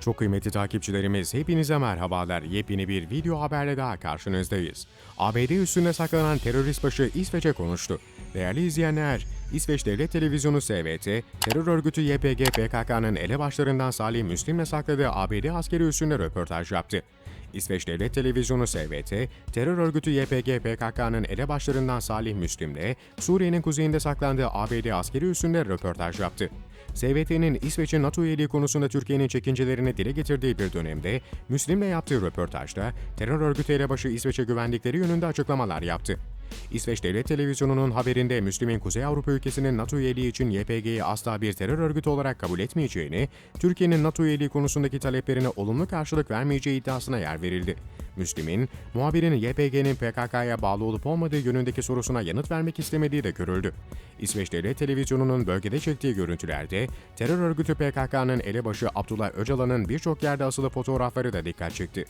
Çok kıymetli takipçilerimiz hepinize merhabalar. Yepyeni bir video haberle daha karşınızdayız. ABD üstünde saklanan terörist başı İsveç'e konuştu. Değerli izleyenler, İsveç Devlet Televizyonu SVT, terör örgütü YPG PKK'nın elebaşlarından Salih Müslim'le sakladığı ABD askeri üssünde röportaj yaptı. İsveç Devlet Televizyonu SVT, terör örgütü YPG PKK'nın elebaşlarından Salih Müslim'le Suriye'nin kuzeyinde saklandığı ABD askeri üssünde röportaj yaptı. SVT'nin İsveç'in NATO üyeliği konusunda Türkiye'nin çekincelerini dile getirdiği bir dönemde Müslim'le yaptığı röportajda terör örgütü elebaşı İsveç'e güvendikleri yönünde açıklamalar yaptı. İsveç Devlet Televizyonu'nun haberinde Müslim'in Kuzey Avrupa ülkesinin NATO üyeliği için YPG'yi asla bir terör örgütü olarak kabul etmeyeceğini, Türkiye'nin NATO üyeliği konusundaki taleplerine olumlu karşılık vermeyeceği iddiasına yer verildi. Müslim'in, muhabirin YPG'nin PKK'ya bağlı olup olmadığı yönündeki sorusuna yanıt vermek istemediği de görüldü. İsveç Devlet Televizyonu'nun bölgede çektiği görüntülerde terör örgütü PKK'nın elebaşı Abdullah Öcalan'ın birçok yerde asılı fotoğrafları da dikkat çekti.